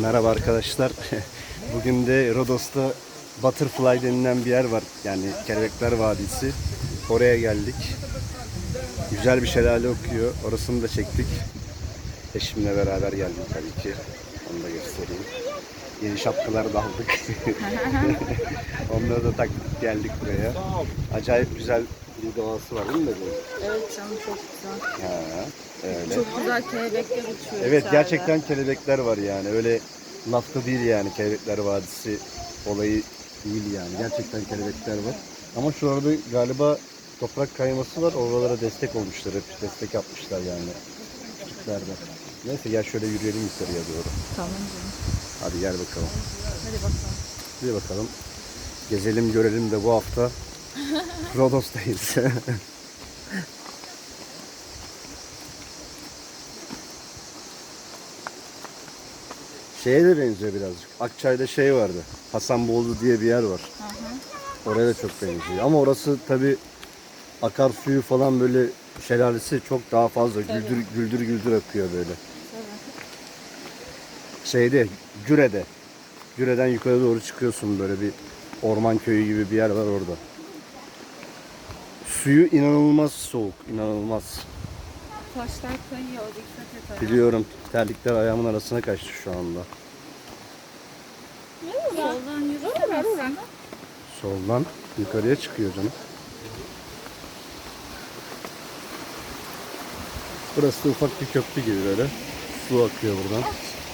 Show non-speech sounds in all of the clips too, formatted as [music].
Merhaba arkadaşlar. [laughs] Bugün de Rodos'ta Butterfly denilen bir yer var. Yani Kelebekler Vadisi. Oraya geldik. Güzel bir şelale okuyor. Orasını da çektik. Eşimle beraber geldik tabii ki. Onu da göstereyim. Yeni şapkalar da aldık. [laughs] Onları da taktık geldik buraya. Acayip güzel bir doğası var değil mi? Evet canım çok güzel. Ha, öyle. Çok güzel kelebekler uçuyor Evet içeride. gerçekten kelebekler var yani. Öyle lafta değil yani kelebekler vadisi olayı değil yani. Gerçekten kelebekler var. Ama şurada galiba toprak kayması var. Oralara destek olmuşlar. Hep destek yapmışlar yani. Küçüklerde. Neyse gel şöyle yürüyelim yukarıya doğru. Tamam canım. Hadi gel bakalım. Hadi bakalım. Bir bakalım. Gezelim görelim de bu hafta Rodos'tayız. [laughs] Şeye de benziyor birazcık. Akçay'da şey vardı. Hasanboğlu diye bir yer var. Hı hı. Oraya da çok benziyor. Ama orası tabi akarsuyu falan böyle şelalesi çok daha fazla. Tabii. Güldür güldür güldür akıyor böyle. Tabii. Şeyde, Güre'de. Güre'den yukarı doğru çıkıyorsun böyle bir orman köyü gibi bir yer var orada. Suyu inanılmaz soğuk, inanılmaz. Taşlar kayıyor dikkat et. Biliyorum terlikler ayağımın arasına kaçtı şu anda. Soldan yürüsene. Soldan yukarıya çıkıyor canım. Burası da ufak bir köprü gibi böyle. Su akıyor buradan.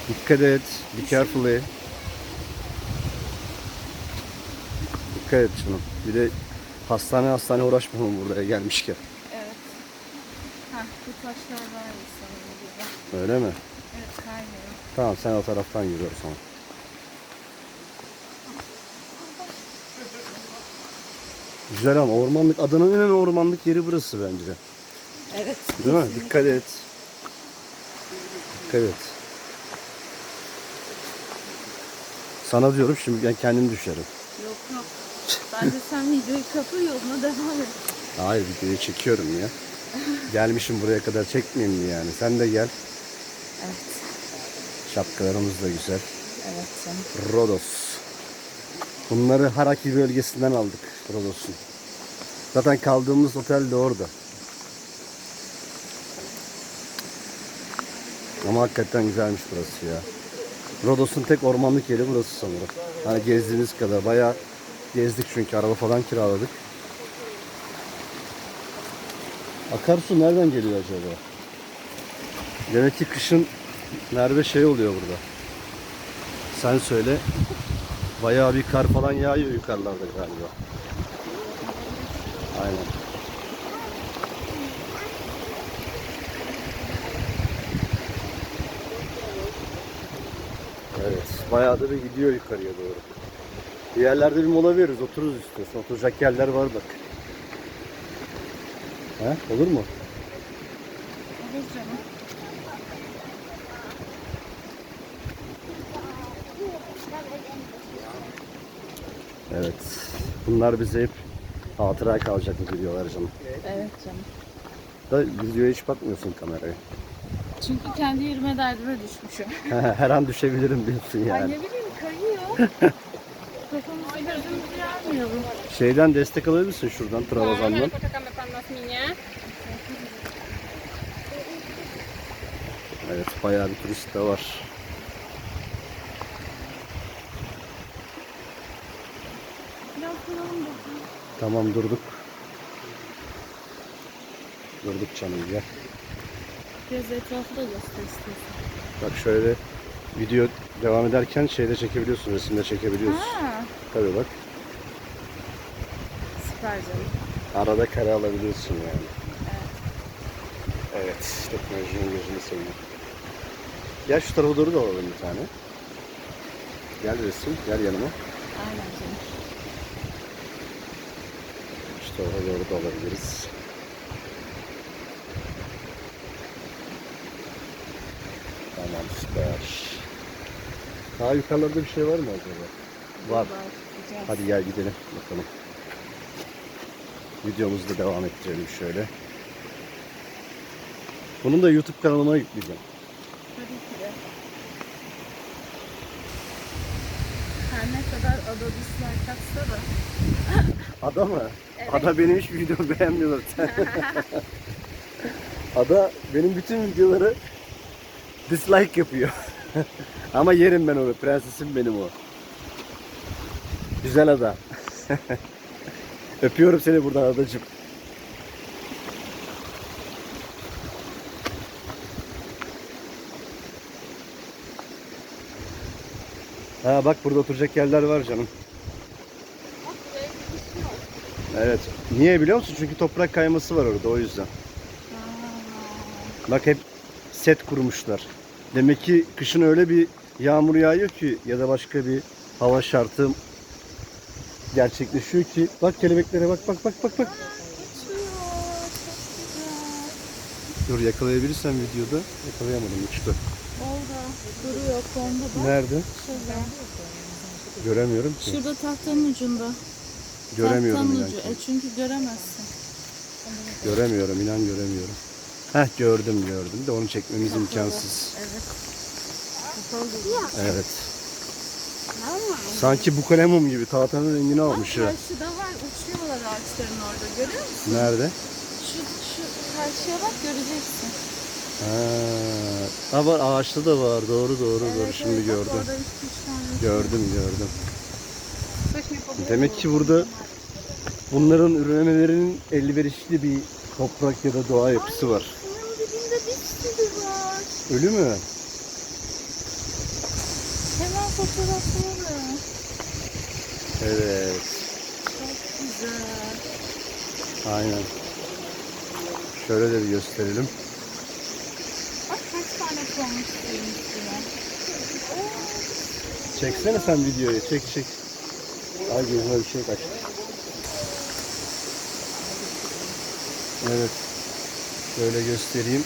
Dikkat et. Be careful. eh. Dikkat et şunu. Bir de hastane hastane uğraşmamam buraya gelmişken. Evet. Heh, bu taşlar iyi sanırım burada. Öyle mi? Evet kaymıyor. Tamam sen o taraftan yürü o zaman. Güzel ama ormanlık, Adana'nın en ormanlık yeri burası bence. Evet. Değil mi? Dikkat et. Dikkat et. Sana diyorum şimdi ben kendim düşerim. Yok yok. Bence sen videoyu kapı yoluna devam et. Hayır videoyu çekiyorum ya. Gelmişim buraya kadar çekmeyeyim mi yani? Sen de gel. Evet. Şapkalarımız da güzel. Evet canım. Rodos. Bunları Haraki bölgesinden aldık Rodos'un. Zaten kaldığımız otel de orada. Ama hakikaten güzelmiş burası ya. Rodos'un tek ormanlık yeri burası sanırım. Hani gezdiğimiz kadar bayağı gezdik çünkü araba falan kiraladık. Akarsu nereden geliyor acaba? Demek ki kışın nerede şey oluyor burada. Sen söyle. Bayağı bir kar falan yağıyor yukarılarda galiba. Aynen. Evet. Bayağı da bir gidiyor yukarıya doğru. Bir yerlerde bir mola veririz. Otururuz istiyorsan. Oturacak yerler var bak. He? Olur mu? Olur canım. Evet. Bunlar bize hep hatıra kalacak bu videolar canım. Evet canım. Da videoya hiç bakmıyorsun kameraya. Çünkü kendi yürüme derdime düşmüşüm. [laughs] Her an düşebilirim diyorsun Ay yani. ne bileyim kayıyor. [laughs] Kafamızı gözümüzü yarmayalım. Şeyden destek alabilirsin şuradan Travazan'dan. Evet bayağı bir turist de var. Biraz duralım bakalım. Tamam durduk. Durduk canım gel. Biraz etrafı da göster istiyorsan. Bak şöyle video devam ederken şeyde çekebiliyorsun, resimde çekebiliyorsun. Ha, Tabii bak. süper canım. Arada kare alabiliyorsun yani. Evet, teknolojinin gözünü seveyim. Gel şu tarafa doğru da alalım bir tane. Gel resim, gel yanıma. Aynen canım. İşte oraya doğru da alabiliriz. Tamam süper. Daha yukarılarda bir şey var mı acaba? Var. Hadi gel gidelim bakalım. Videomuzu da devam ettirelim şöyle. Bunun da YouTube kanalıma yükleyeceğim. Tabii ki de. Her ne kadar ada dislike atsa da. [laughs] Ada mı? Evet. Ada benim hiçbir videomu beğenmiyor zaten. [laughs] Ada benim bütün videoları dislike yapıyor. [laughs] Ama yerim ben onu. Prensesim benim o. Güzel ada. [laughs] Öpüyorum seni buradan adacığım. Ha bak burada oturacak yerler var canım. Evet. Niye biliyor musun? Çünkü toprak kayması var orada o yüzden. Bak hep set kurmuşlar. Demek ki kışın öyle bir yağmur yağıyor ki ya da başka bir hava şartı gerçekleşiyor ki. Bak kelebeklere bak bak bak bak bak. Dur yakalayabilirsem videoda. Yakalayamadım uçtu. Orada duruyor kondu bak. Nerede? Şurada. Göremiyorum ki. Şurada tahtanın ucunda. Göremiyorum tahtanın ucu. E çünkü göremezsin. Göremiyorum inan göremiyorum. Heh gördüm gördüm de onu çekmemiz imkansız. Evet. Evet. Sanki bu kalemum gibi tahtanın rengini almış ya. karşıda var uçuyorlar ağaçların orada görüyor musun? Nerede? Şu, şu karşıya bak göreceksin. Ha, ha var ağaçta da var. Doğru doğru doğru. Şimdi evet, bak gördüm. Gördüm gördüm. Demek ki burada bunların üremelerinin elverişli bir toprak ya da doğa yapısı var. Suyun dibinde bir sürü var. Ölü mü? Hemen fotoğraflayalım. Evet. Çok güzel. Aynen. Şöyle de bir gösterelim. Bak kaç tane konmuş Çeksene sen videoyu. Çek çek. Ay gözüme bir şey kaçtı. Evet. Şöyle göstereyim.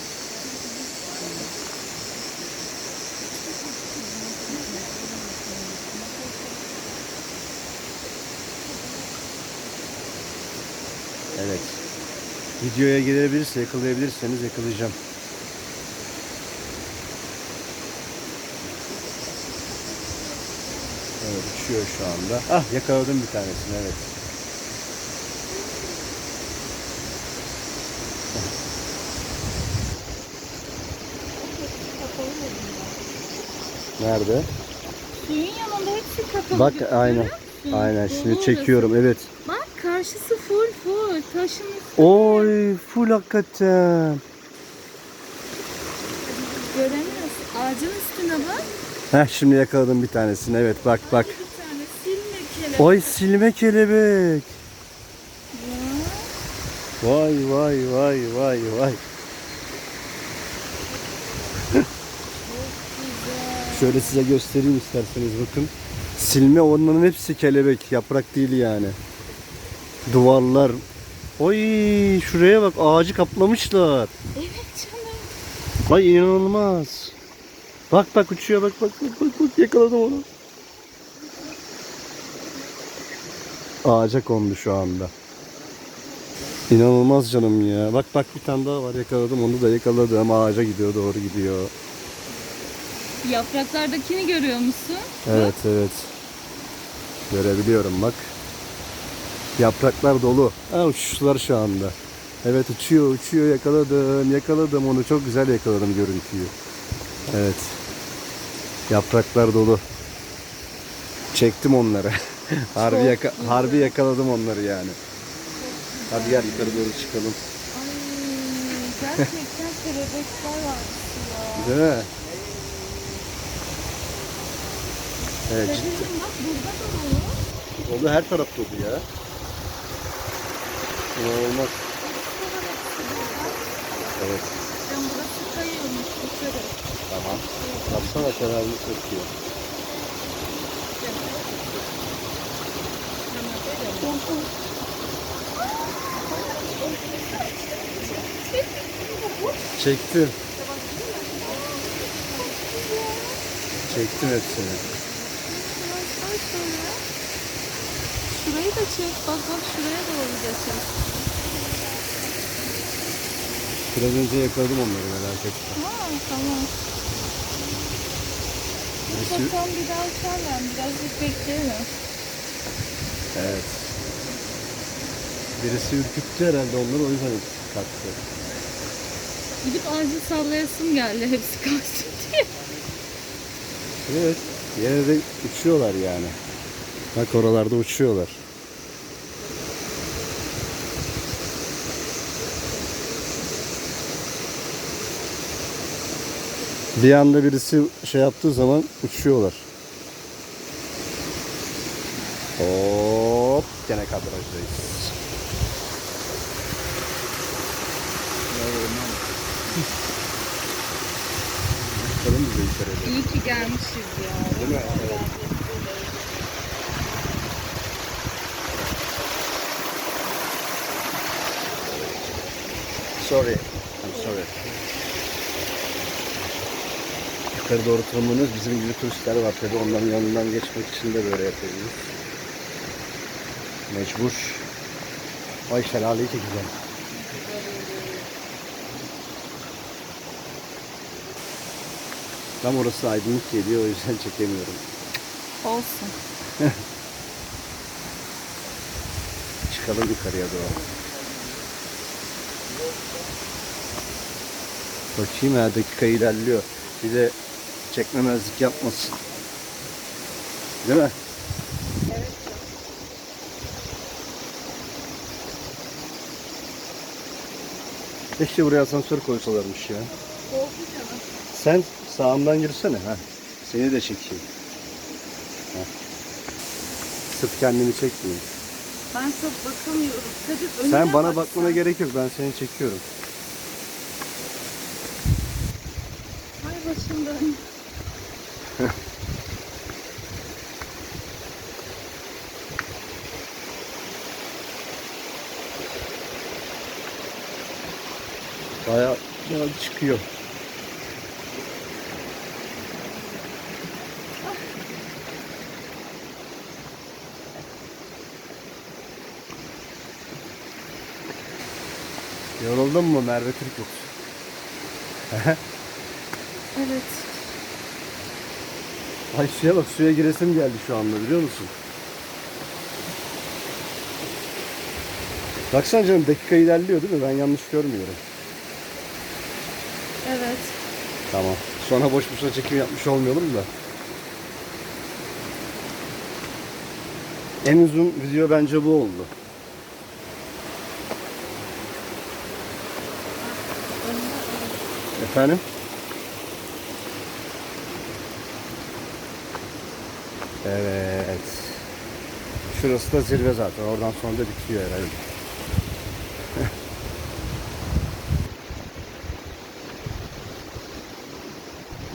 Evet. Videoya girebilirse, yakalayabilirseniz yakalayacağım. Evet uçuyor şu anda. Ah yakaladım bir tanesini evet. Nerede? Suyun yanında hepsi kapalı. Bak aynen. Aynen şimdi çekiyorum evet. Bak karşısı full full. Taşın üstü. Oy full hakikaten. Göremiyorsun. Ağacın üstüne bak. Heh şimdi yakaladım bir tanesini evet bak bak. Bir tane silme kelebek. Oy silme kelebek. Ya. Vay vay vay vay vay. Şöyle size göstereyim isterseniz bakın. Silme ormanın hepsi kelebek. Yaprak değil yani. Duvarlar. Oy şuraya bak ağacı kaplamışlar. Evet canım. Ay inanılmaz. Bak bak uçuyor bak bak bak bak, bak yakaladım onu. Ağaca kondu şu anda. İnanılmaz canım ya. Bak bak bir tane daha var yakaladım onu da yakaladım. Ağaca gidiyor doğru gidiyor. Yapraklardakini görüyor musun? Evet evet. Görebiliyorum bak. Yapraklar dolu. Ha uçuşlar şu anda. Evet uçuyor uçuyor yakaladım yakaladım onu çok güzel yakaladım görüntüyü. Evet. Yapraklar dolu. Çektim onları. [laughs] harbi, yaka- harbi yakaladım onları yani. Hadi gel yukarı doğru çıkalım. Ay gerçekten kelebekler var ya. Değil mi? Evet. Bebeğim bak burada da dolu. Dolu her taraf dolu ya. İnanılmaz. Evet. Ben burası kayıyormuş yukarı. Tamam. Baksana kenarını söküyor. Çektim. Çektim hepsini. Da çek. Bak bak şuraya doğru da çek. Biraz önce yakaladım onları merak etme. Ha tamam. Birisi, Bakalım bir daha uçarlar. Birazcık bekleyelim. evet. Birisi ürküttü herhalde onları o yüzden kalktı. Gidip ağacı sallayasım geldi hepsi kalksın diye. Evet. Yine de uçuyorlar yani. Bak oralarda uçuyorlar. Bir anda birisi şey yaptığı zaman uçuyorlar. Hop, gene kadrajdayız. İyi ki gelmişiz ya. Değil mi? Sorry. Yukarı doğru tırmanıyoruz. Bizim gibi turistler var tabi. Onların yanından geçmek için de böyle yapıyoruz. Mecbur. Ay şelaleyi çekeceğim. Tam orası aydınlık geliyor o yüzden çekemiyorum. Olsun. [laughs] Çıkalım yukarıya doğru. Bakayım ha dakika ilerliyor. Bir de çekmemezlik yapmasın. Değil mi? Keşke buraya asansör koysalarmış ya. Sen sağımdan yürüsene ha. Seni de çekeyim. Ha. Sırf kendini çekmeyeyim. Ben çok bakamıyorum. Önüne Sen bana baksana. bakmana gerek yok. Ben seni çekiyorum. Ay başım dön. Bayağı bayağı çıkıyor. Yoruldun mu Merve Türkut? Evet. Ay suya bak suya giresim geldi şu anda biliyor musun? Baksana canım dakika ilerliyor değil mi? Ben yanlış görmüyorum. Evet. Tamam. Sonra boş boşuna çekim yapmış olmayalım da. En uzun video bence bu oldu. Efendim? Evet. Şurası da zirve zaten. Oradan sonra da bitiyor herhalde.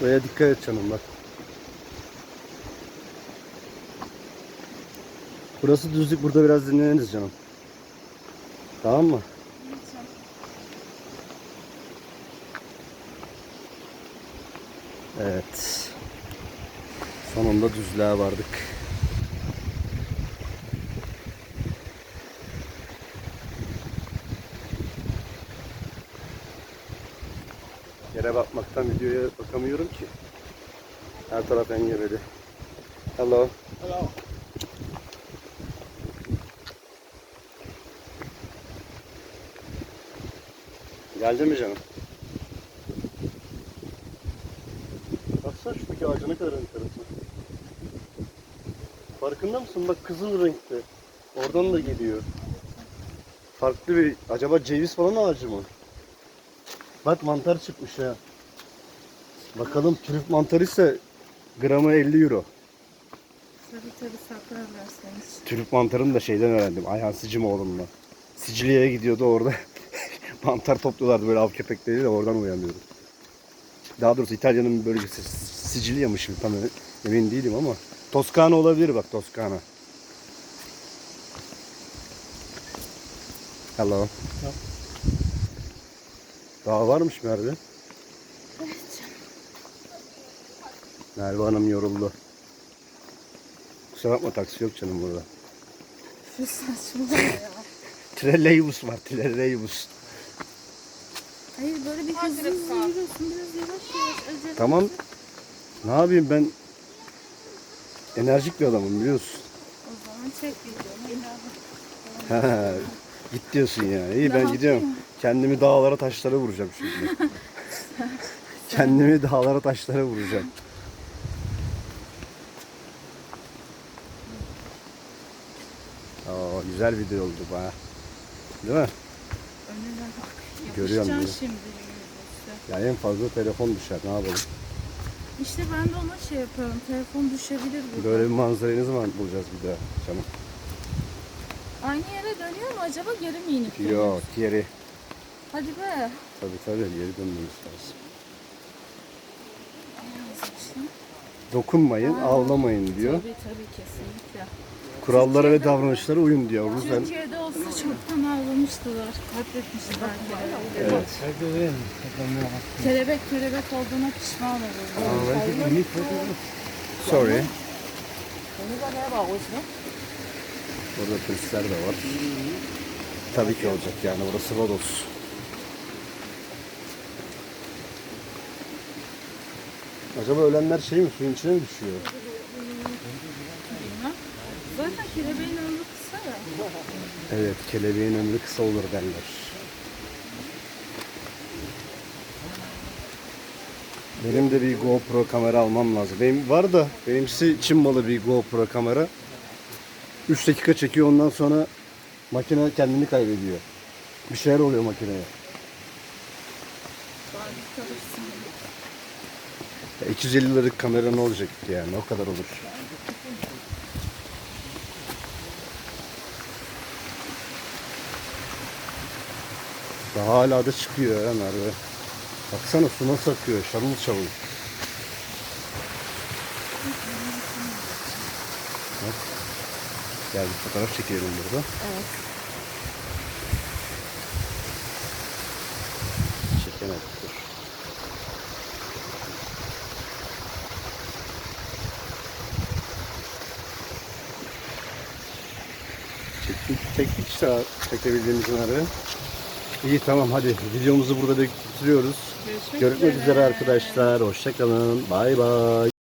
Buraya dikkat et canım bak. Burası düzlük. Burada biraz dinleniriz canım. Tamam mı? Evet. Sonunda düzlüğe vardık. Yere bakmaktan videoya bakamıyorum ki. Her taraf engebeli. Hello. Hello. Geldi mi canım? Baksana şuradaki ağaca ne kadar enteresan. Farkında mısın? Bak kızıl renkte. Oradan da geliyor. Farklı bir, acaba ceviz falan ağacı mı? Bak mantar çıkmış ya. Bakalım trüf mantarı ise gramı 50 euro. Tabii tabii saklarlarsınız. Trüf mantarını da şeyden öğrendim. Ayhan Sicimoğlu'nda. Sicilya'ya gidiyordu orada. [laughs] mantar topluyorlardı böyle av köpekleriyle de oradan uyanıyorum. Daha doğrusu İtalya'nın bir bölgesi. Sicilya mı şimdi tam emin değilim ama. Toskana olabilir bak Toskana. Hello. Daha varmış Merve. Merve Hanım yoruldu. Kusura bakma taksi yok canım burada. Saçmalama ya. [laughs] Trelleybus var, trelleybus. Hayır böyle bir hızlı hızlı yürüyorsun. Biraz yavaş yavaş. Tamam. Ne yapayım ben enerjik bir adamım biliyorsun. O zaman çek videonu. Ha, [laughs] Git diyorsun yani. İyi ben gidiyorum. Kendimi dağlara taşlara vuracağım şimdi. [laughs] Kendimi dağlara taşlara vuracağım. Aa, güzel video oldu bu ha. Değil mi? Önüne bak. Görüyorum, Yapışacaksın şimdi. yüzüstü. Ya en fazla telefon düşer ne yapalım. İşte ben de ona şey yapıyorum. Telefon düşebilir burada. Böyle bir manzarayı ne zaman bulacağız bir daha canım? Aynı yere dönüyor mu acaba geri mi inip? Yok geri. Hadi be. Tabii tabii geri dönmemiz lazım. Dokunmayın, Ha. avlamayın diyor. Tabii tabii kesinlikle. Kurallara ve davranışlara uyun diyor. O yüzden Türkiye'de olsa çoktan avlamıştılar. Katletmişler evet. Kelebek kelebek olduğuna pişman olurum. Sorry. Burada turistler de var. Tabii ki olacak yani burası Rodos. Acaba ölenler şey mi suyun içine mi düşüyor? Zaten kelebeğin ömrü kısa ya. Evet kelebeğin ömrü kısa olur derler. Benim de bir GoPro kamera almam lazım. Benim var da benimkisi Çin malı bir GoPro kamera. 3 dakika çekiyor ondan sonra makine kendini kaybediyor. Bir şeyler oluyor makineye. Bari kalırsın. Ya 250 liralık kamera ne olacak yani o kadar olur. Daha hala da çıkıyor ya Merve. Baksana su nasıl akıyor şarıl şarıl. Bak. Gel bir fotoğraf çekelim burada. Evet. Çekemedik dur. Çektik, işte çekebildiğimiz Merve. İyi tamam hadi videomuzu burada bitiriyoruz. Görüşmek, Görüşmek üzere arkadaşlar. Hoşçakalın. Bay bay.